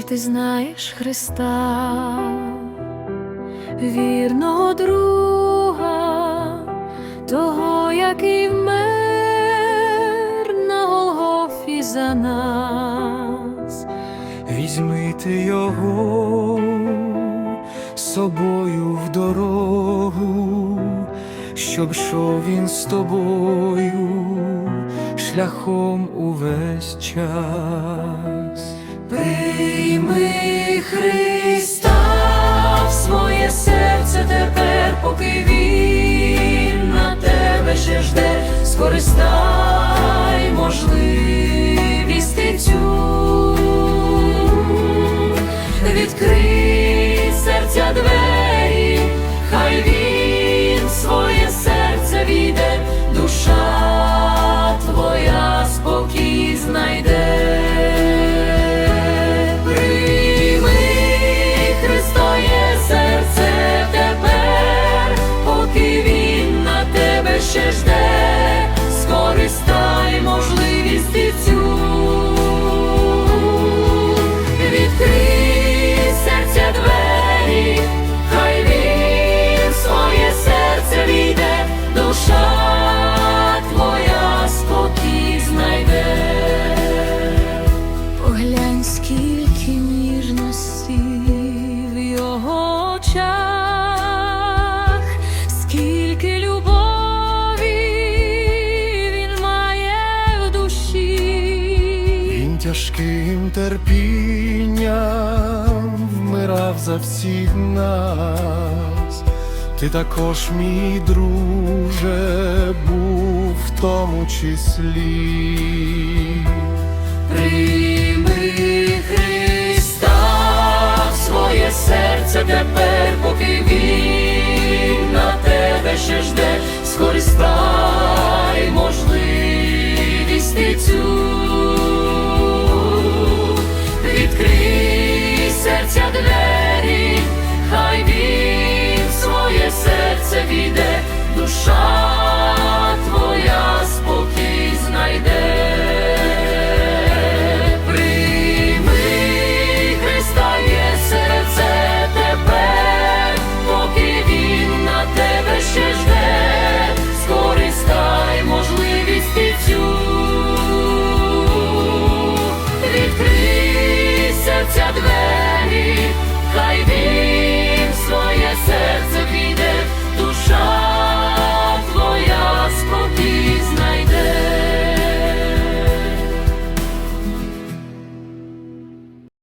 ти знаєш Христа, вірного друга, того, який вмер на Голгофі за нас. Візьми ти його собою в дорогу, щоб йшов він з тобою шляхом увесь час. Очах, скільки любові він має в душі. Він тяжким терпінням вмирав за всіх нас. Ти також, мій друже, був в тому числі. Прийми Христа в своє серце тепер, ще жде, скористай можливість ти цю, відкрий серця двері, хай він своє серце війде, душа.